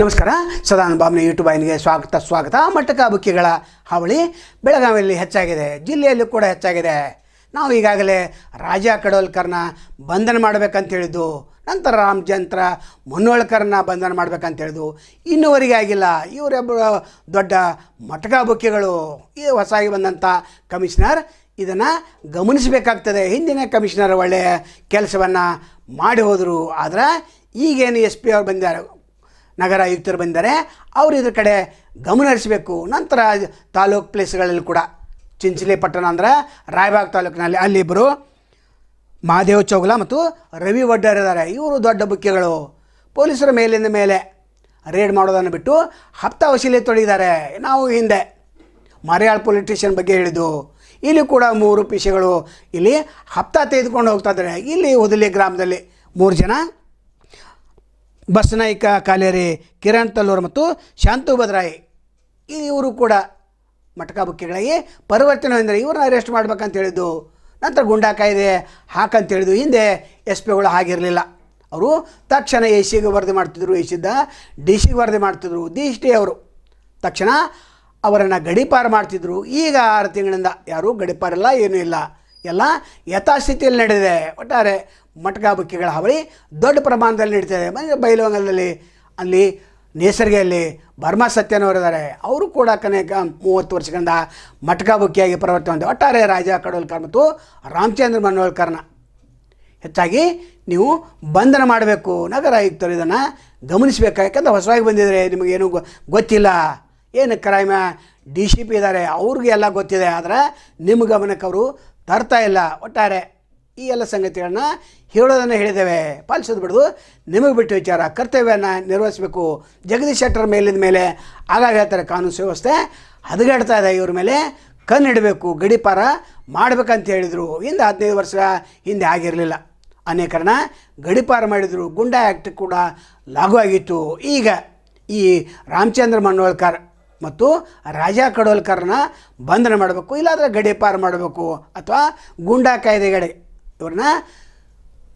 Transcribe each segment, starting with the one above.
ನಮಸ್ಕಾರ. ಸದಾನಂದ ಬಾಬ್ನ ಯೂಟ್ಯೂಬ್ ಆಯ್ನಿಗೆ ಸ್ವಾಗತ ಸ್ವಾಗತ. ಮಟ್ಟಕ ಬುಕ್ಕಿಗಳ ಹಾವಳಿ ಬೆಳಗಾವಿಯಲ್ಲಿ ಹೆಚ್ಚಾಗಿದೆ, ಜಿಲ್ಲೆಯಲ್ಲೂ ಕೂಡ ಹೆಚ್ಚಾಗಿದೆ. ನಾವು ಈಗಾಗಲೇ ರಾಜ ಕಡೋಲ್ಕರ್ನ ಬಂಧನ ಮಾಡಬೇಕಂತ ಹೇಳಿದ್ದು ನಂತರ ರಾಮಚಂದ್ರ ಮುನ್ನೋಳ್ಕರ್ನ ಬಂಧನ ಮಾಡಬೇಕಂತ ಹೇಳಿದ್ದು ಇನ್ನೂವರೆಗೆ ಆಗಿಲ್ಲ. ಇವರೊಬ್ಬರು ದೊಡ್ಡ ಮಟಕ ಬುಕ್ಕಿಗಳು ಈ ಹೊಸಾಗಿ ಬಂದಂಥ ಕಮಿಷನರ್ ಇದನ್ನು ಗಮನಿಸಬೇಕಾಗ್ತದೆ. ಹಿಂದಿನ ಕಮಿಷನರ್ ಒಳ್ಳೆಯ ಕೆಲಸವನ್ನು ಮಾಡಿ ಹೋದರು. ಆದರೆ ಈಗೇನು ಎಸ್ ಪಿ ಅವ್ರು ಬಂದಿದ್ದಾರೆ ನಗರ ಆಯುಕ್ತರು ಬಂದಿದ್ದಾರೆ ಅವರು ಇದ್ರ ಕಡೆ ಗಮನ ಹರಿಸಬೇಕು. ನಂತರ ತಾಲೂಕು ಪ್ಲೇಸ್ಗಳಲ್ಲಿ ಕೂಡ. ಚಿಂಚಲಿ ಪಟ್ಟಣ ಅಂದರೆ ರಾಯಬಾಗ್ ತಾಲೂಕಿನಲ್ಲಿ ಅಲ್ಲಿಬ್ಬರು ಮಹಾದೇವ ಚೌಗಲ ಮತ್ತು ರವಿ ವಡ್ಡರ್ ಇದ್ದಾರೆ. ಇವರು ದೊಡ್ಡ ಬುಕ್ಕಿಗಳು. ಪೊಲೀಸರ ಮೇಲಿಂದ ಮೇಲೆ ರೇಡ್ ಮಾಡೋದನ್ನು ಬಿಟ್ಟು ಹಪ್ತ ವಸೂಲಿ ತೊಡಗಿದ್ದಾರೆ. ನಾವು ಹಿಂದೆ ಮರಿಯಾಳ್ ಪೊಲೀಸ್ ಸ್ಟೇಷನ್ ಬಗ್ಗೆ ಹೇಳಿದ್ದು. ಇಲ್ಲಿ ಕೂಡ ಮೂರು ಪಿಶೆಗಳು ಇಲ್ಲಿ ಹಪ್ತ ತೆಗೆದುಕೊಂಡು ಹೋಗ್ತಾ ಇದ್ದಾರೆ. ಇಲ್ಲಿ ಹುದಲಿ ಗ್ರಾಮದಲ್ಲಿ ಮೂರು ಜನ ಬಸನಾಯ್ಕ, ಕಾಲೇರಿ, ಕಿರಣ್ ತಲ್ಲೂರ್ ಮತ್ತು ಶಾಂತು ಭದ್ರಾಯಿ. ಇವರು ಕೂಡ ಮಟಕಾ ಬುಕ್ಕಿಗಳಾಗಿ ಪರಿವರ್ತನೆ ಅಂದರೆ ಇವ್ರನ್ನ ಅರೆಸ್ಟ್ ಮಾಡ್ಬೇಕಂತ ಹೇಳಿದ್ದು, ನಂತರ ಗುಂಡಾ ಕಾಯ್ದೆ ಹಾಕಂತ ಹೇಳಿದ್ದು, ಹಿಂದೆ ಎಸ್ ಪಿಗಳು ಹಾಗಿರಲಿಲ್ಲ. ಅವರು ತಕ್ಷಣ ಎ ಸಿಗೆ ವರದಿ ಮಾಡ್ತಿದ್ರು, ಎ ಸಿದ್ದ ಡಿ ಸಿಗೆ ವರದಿ ಮಾಡ್ತಿದ್ರು, ಡಿ ಟಿ ಅವರು. ತಕ್ಷಣ ಅವರನ್ನು ಗಡಿಪಾರು ಮಾಡ್ತಿದ್ರು. ಈಗ ಆರು ತಿಂಗಳಿಂದ ಯಾರೂ ಗಡಿಪಾರಿಲ್ಲ, ಏನೂ ಇಲ್ಲ. ಎಲ್ಲ ಯಥಾಸ್ಥಿತಿಯಲ್ಲಿ ನಡೆದಿದೆ. ಒಟ್ಟಾರೆ ಮಟಕ ಬುಕ್ಕಿಗಳ ಹಾವಳಿ ದೊಡ್ಡ ಪ್ರಮಾಣದಲ್ಲಿ ನಡೀತದೆ ಬೈಲವಂಗಲದಲ್ಲಿ ಅಲ್ಲಿ ನೇಸರ್ಗೆಯಲ್ಲಿ ಬರ್ಮಾ ಸತ್ಯನವರಿದ್ದಾರೆ ಅವರು ಕೂಡ ಕನೇಕ ಮೂವತ್ತು ವರ್ಷಗಳಿಂದ ಮಟ್ಕಾ ಬುಕ್ಕಿಯಾಗಿ ಪರಿವರ್ತನೆ ಹೊಂದಿದೆ ಒಟ್ಟಾರೆ ರಾಜ ಕಡೋಲ್ಕರ್ ಮತ್ತು ರಾಮಚಂದ್ರ ಮನೋಳ್ಕರ್ನ ಹೆಚ್ಚಾಗಿ ನೀವು ಬಂಧನ ಮಾಡಬೇಕು, ನಗರ ಆಯುಕ್ತರು ಇದನ್ನು ಗಮನಿಸಬೇಕು. ಯಾಕಂದ್ರೆ ಹೊಸವಾಗಿ ಬಂದಿದ್ದಾರೆ ನಿಮಗೇನು ಗೊತ್ತಿಲ್ಲ. ಏನು ಕ್ರೈಮ? ಡಿ ಸಿ ಪಿ ಇದ್ದಾರೆ ಅವ್ರಿಗೆಲ್ಲ ಗೊತ್ತಿದೆ. ಆದರೆ ನಿಮ್ಮ ಗಮನಕ್ಕೆ ಅವರು ತರ್ತಾ ಇಲ್ಲ. ಒಟ್ಟಾರೆ ಈ ಎಲ್ಲ ಸಂಗತಿಗಳನ್ನ ಹೇಳೋದನ್ನು ಹೇಳಿದ್ದೇವೆ. ಪಾಲಿಸೋದು ಬಿಡೋದು. ನಿಮಗೆ ಬಿಟ್ಟು ವಿಚಾರ, ಕರ್ತವ್ಯನ ನಿರ್ವಹಿಸಬೇಕು. ಜಗದೀಶ್ ಶೆಟ್ಟರ್ ಮೇಲಿದ ಮೇಲೆ ಆಗಾಗ ಹೇಳ್ತಾರೆ ಕಾನೂನು ವ್ಯವಸ್ಥೆ ಹದಗೆಡ್ತಾ ಇದೆ ಇವ್ರ ಮೇಲೆ. ಕಣ್ಣಿಡಬೇಕು, ಗಡಿಪಾರ ಮಾಡಬೇಕಂತ ಹೇಳಿದರು. ಹಿಂದೆ ಹದಿನೈದು ವರ್ಷ ಹಿಂದೆ ಆಗಿರಲಿಲ್ಲ. ಅನೇಕರನ್ನ ಗಡಿಪಾರ ಮಾಡಿದರು. ಗುಂಡಾ ಆ್ಯಕ್ಟ್ ಕೂಡ ಲಾಗು ಆಗಿತ್ತು. ಈಗ ಈ ರಾಮಚಂದ್ರ ಮನೋಳ್ಕರ್ ಮತ್ತು ರಾಜಾ ಕಡೋಲ್ಕರ್ನ ಬಂಧನ ಮಾಡಬೇಕು. ಇಲ್ಲಾಂದರೆ ಗಡಿಪಾರ ಮಾಡಬೇಕು. ಅಥವಾ ಗುಂಡಾ ಕಾಯ್ದೆಗಡೆ ಇವ್ರನ್ನ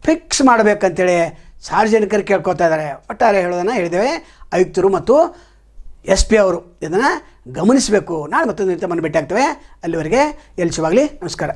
ಫಿಕ್ಸ್ ಮಾಡಬೇಕಂತೇಳಿ ಸಾರ್ವಜನಿಕರು ಕೇಳ್ಕೊತಾ ಇದ್ದಾರೆ. ಒಟ್ಟಾರೆ ಹೇಳೋದನ್ನು ಹೇಳಿದ್ದೇವೆ. ಆಯುಕ್ತರು ಮತ್ತು ಎಸ್ ಪಿ ಅವರು ಇದನ್ನು ಗಮನಿಸಬೇಕು. ನಾಳೆ ಮತ್ತೊಂದು ನಿಮಿತ್ತ ಮನೆ ಭೇಟಿ ಆಗ್ತವೆ. ಅಲ್ಲಿವರೆಗೆ ಎಲ್ಸಿವಾಗಲಿ ನಮಸ್ಕಾರ.